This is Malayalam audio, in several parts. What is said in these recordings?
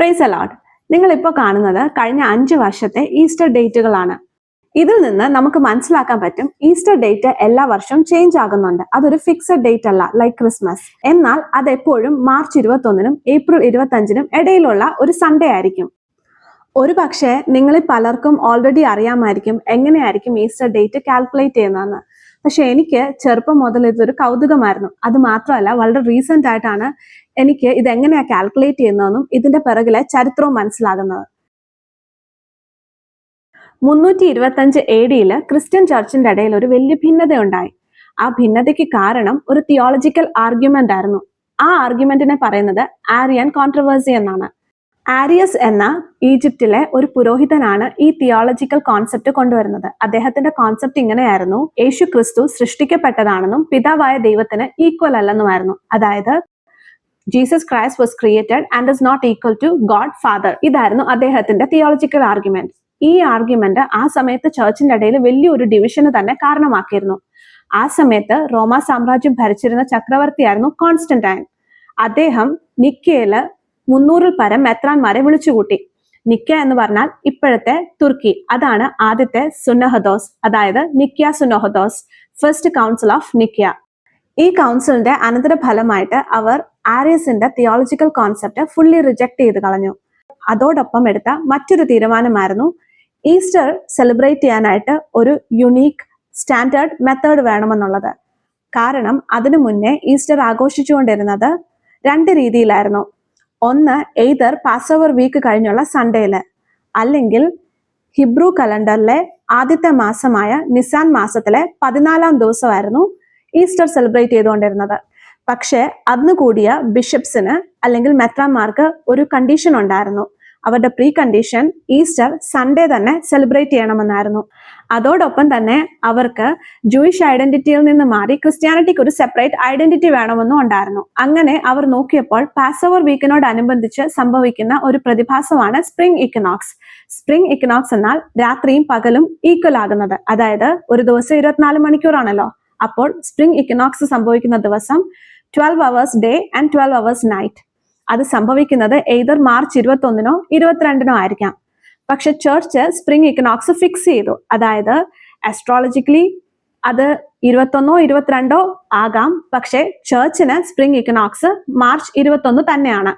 പ്രൈസ് അലോട്ട് നിങ്ങൾ ഇപ്പോൾ കാണുന്നത് കഴിഞ്ഞ അഞ്ച് വർഷത്തെ ഈസ്റ്റർ ഡേറ്റുകളാണ് ഇതിൽ നിന്ന് നമുക്ക് മനസ്സിലാക്കാൻ പറ്റും ഈസ്റ്റർ ഡേറ്റ് എല്ലാ വർഷവും ചേഞ്ച് ആകുന്നുണ്ട്. അതൊരു ഫിക്സഡ് ഡേറ്റ് അല്ല ലൈക്ക് ക്രിസ്മസ് എന്നാൽ അത് എപ്പോഴും മാർച്ച് ഇരുപത്തൊന്നിനും ഏപ്രിൽ ഇരുപത്തഞ്ചിനും ഇടയിലുള്ള ഒരു സൺഡേ ആയിരിക്കും. ഒരു പക്ഷേ നിങ്ങളിൽ പലർക്കും ഓൾറെഡി അറിയാമായിരിക്കും എങ്ങനെയായിരിക്കും ഈസ്റ്റർ ഡേറ്റ് കാൽക്കുലേറ്റ് ചെയ്യുന്നതെന്ന്. പക്ഷെ എനിക്ക് ചെറുപ്പം മുതൽ ഇതൊരു കൗതുകമായിരുന്നു. അത് മാത്രമല്ല വളരെ റീസെന്റ് ആയിട്ടാണ് എനിക്ക് ഇത് എങ്ങനെയാ കാൽക്കുലേറ്റ് ചെയ്യുന്നതെന്നും ഇതിന്റെ പിറകിലെ ചരിത്രവും മനസ്സിലാകുന്നത്. മുന്നൂറ്റി ഇരുപത്തഞ്ച് എ ഡിയിൽ ക്രിസ്ത്യൻ ചർച്ചിന്റെ ഇടയിൽ ഒരു വലിയ ഭിന്നതയുണ്ടായി. ആ ഭിന്നതയ്ക്ക് കാരണം ഒരു തിയോളജിക്കൽ ആർഗ്യുമെന്റ് ആയിരുന്നു. ആ ആർഗ്യുമെന്റിനെ പറയുന്നത് ആരിയൻ കോൺട്രവേഴ്സി എന്നാണ്. ആരിയസ് എന്ന ഈജിപ്തിലെ ഒരു പുരോഹിതനാണ് ഈ തിയോളജിക്കൽ കോൺസെപ്റ്റ് കൊണ്ടുവരുന്നത്. അദ്ദേഹത്തിന്റെ കോൺസെപ്റ്റ് ഇങ്ങനെയായിരുന്നു. യേശു ക്രിസ്തു സൃഷ്ടിക്കപ്പെട്ടതാണെന്നും പിതാവായ ദൈവത്തിന് ഈക്വൽ അല്ലെന്നുമായിരുന്നു. അതായത് Jesus Christ was created and is not equal to God Father ഇതായിരുന്നു അദ്ദേഹത്തിന്റെ തിയോളജിക്കൽ ആർഗ്യുമെന്റ് ഈ ആർഗ്യുമെന്റ് ആ സമയത്ത് ചർച്ചിന്റെ ഇടയിൽ വലിയൊരു ഡിവിഷന് തന്നെ കാരണമാക്കിയിരുന്നു. ആ സമയത്ത് റോമ സാമ്രാജ്യം ഭരിച്ചിരുന്ന ചക്രവർത്തിയായിരുന്നു കോൺസ്റ്റന്റൈൻ. അദ്ദേഹം നിക്കയിൽ മുന്നൂറിൽ പരം മെത്രാൻമാരെ വിളിച്ചുകൂട്ടി. നിക്ക എന്ന് പറഞ്ഞാൽ ഇപ്പോഴത്തെ തുർക്കി. അതാണ് ആദ്യത്തെ സുന്നഹദോസ് അതായത് നിക്കിയ സുന്നഹദോസ് ഫസ്റ്റ് കൗൺസിൽ ഓഫ് നിക്കിയ ഈ കൗൺസിലിന്റെ അനന്തര ഫലമായിട്ട് അവർ ആരിയസിന്റെ തിയോളജിക്കൽ കോൺസെപ്റ്റ് ഫുള്ളി റിജക്ട് ചെയ്ത് കളഞ്ഞു. അതോടൊപ്പം എടുത്ത മറ്റൊരു തീരുമാനമായിരുന്നു ഈസ്റ്റർ സെലിബ്രേറ്റ് ചെയ്യാനായിട്ട് ഒരു യുണീക്ക് സ്റ്റാൻഡേർഡ് മെത്തേഡ് വേണമെന്നുള്ളത്. കാരണം അതിനു മുന്നേ ഈസ്റ്റർ ആഘോഷിച്ചുകൊണ്ടിരുന്നത് രണ്ട് രീതിയിലായിരുന്നു. ഒന്ന് എയ്തർ പാസ് ഓവർ വീക്ക് കഴിഞ്ഞുള്ള സൺഡേയിൽ. അല്ലെങ്കിൽ ഹിബ്രു കലണ്ടറിലെ ആദ്യത്തെ മാസമായ നിസാൻ മാസത്തിലെ പതിനാലാം ദിവസമായിരുന്നു ഈസ്റ്റർ സെലിബ്രേറ്റ് ചെയ്തുകൊണ്ടിരുന്നത്. പക്ഷേ അന്ന് കൂടിയ ബിഷപ്സിന് അല്ലെങ്കിൽ മെത്രാന്മാർക്ക് ഒരു കണ്ടീഷൻ ഉണ്ടായിരുന്നു. അവരുടെ പ്രീ കണ്ടീഷൻ ഈസ്റ്റർ സൺഡേ തന്നെ സെലിബ്രേറ്റ് ചെയ്യണമെന്നായിരുന്നു. അതോടൊപ്പം തന്നെ അവർക്ക് ജൂയിഷ് ഐഡന്റിറ്റിയിൽ നിന്ന് മാറി ക്രിസ്ത്യാനിറ്റിക്ക് ഒരു സെപ്പറേറ്റ് ഐഡന്റിറ്റി വേണമെന്നും ഉണ്ടായിരുന്നു. അങ്ങനെ അവർ നോക്കിയപ്പോൾ പാസ് ഓവർ വീക്കിനോടനുബന്ധിച്ച് സംഭവിക്കുന്ന ഒരു പ്രതിഭാസമാണ് സ്പ്രിംഗ് ഇക്കനോക്സ് സ്പ്രിംഗ് ഇക്കനോക്സ് എന്നാൽ രാത്രിയും പകലും ഈക്വൽ ആകുന്നത്. അതായത് ഒരു ദിവസം ഇരുപത്തിനാല് മണിക്കൂറാണല്ലോ. അപ്പോൾ സ്പ്രിംഗ് ഇക്കനോക്സ് സംഭവിക്കുന്ന ദിവസം twelve hours day and twelve hours night അത് സംഭവിക്കുന്നത് എയ്തർ മാർച്ച് ഇരുപത്തൊന്നിനോ ഇരുപത്തിരണ്ടിനോ ആയിരിക്കാം. പക്ഷെ ചർച്ച് സ്പ്രിംഗ് ഇക്കണോക്സ് ഫിക്സ് ചെയ്തു. അതായത് അസ്ട്രോളജിക്കലി അത് ഇരുപത്തൊന്നോ ഇരുപത്തിരണ്ടോ ആകാം. പക്ഷെ ചർച്ചിന് സ്പ്രിംഗ് ഇക്കണോക്സ് മാർച്ച് ഇരുപത്തൊന്ന് തന്നെയാണ്.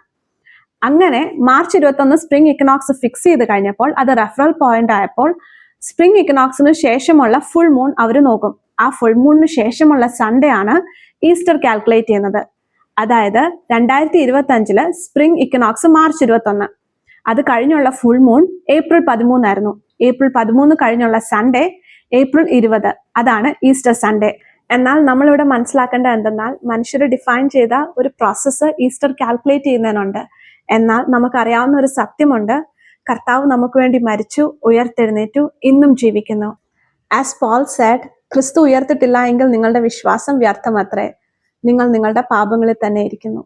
അങ്ങനെ മാർച്ച് ഇരുപത്തൊന്ന് സ്പ്രിംഗ് ഇക്കണോക്സ് ഫിക്സ് ചെയ്ത് കഴിഞ്ഞപ്പോൾ അത് റെഫറൽ പോയിന്റ് ആയപ്പോൾ സ്പ്രിംഗ് ഇക്കണോക്സിന് ശേഷമുള്ള ഫുൾ മൂൺ അവർ നോക്കും. ആ ഫുൾ മൂണിന് ശേഷമുള്ള സൺഡേ ആണ് ഈസ്റ്റർ കാൽക്കുലേറ്റ് ചെയ്യുന്നത്. അതായത് രണ്ടായിരത്തി ഇരുപത്തി അഞ്ചിൽ സ്പ്രിംഗ് ഇക്കനോക്സ് മാർച്ച് ഇരുപത്തൊന്ന്. അത് കഴിഞ്ഞുള്ള ഫുൾ മൂൺ ഏപ്രിൽ പതിമൂന്നായിരുന്നു. ഏപ്രിൽ പതിമൂന്ന് കഴിഞ്ഞുള്ള സൺഡേ ഏപ്രിൽ ഇരുപത്. അതാണ് ഈസ്റ്റർ സൺഡേ എന്നാൽ നമ്മളിവിടെ മനസ്സിലാക്കേണ്ട എന്തെന്നാൽ മനുഷ്യർ ഡിഫൈൻ ചെയ്ത ഒരു പ്രോസസ്സ് ഈസ്റ്റർ കാൽക്കുലേറ്റ് ചെയ്യുന്നതിനുണ്ട്. എന്നാൽ നമുക്കറിയാവുന്ന ഒരു സത്യമുണ്ട്. കർത്താവ് നമുക്ക് വേണ്ടി മരിച്ചു ഉയർത്തെഴുന്നേറ്റു ഇന്നും ജീവിക്കുന്നു. ആസ് പോൾ സാഡ് ക്രിസ്തു ഉയർത്തിട്ടില്ല എങ്കിൽ നിങ്ങളുടെ വിശ്വാസം വ്യർത്ഥമത്രേ. നിങ്ങൾ നിങ്ങളുടെ പാപങ്ങളിൽ തന്നെ ഇരിക്കുന്നു.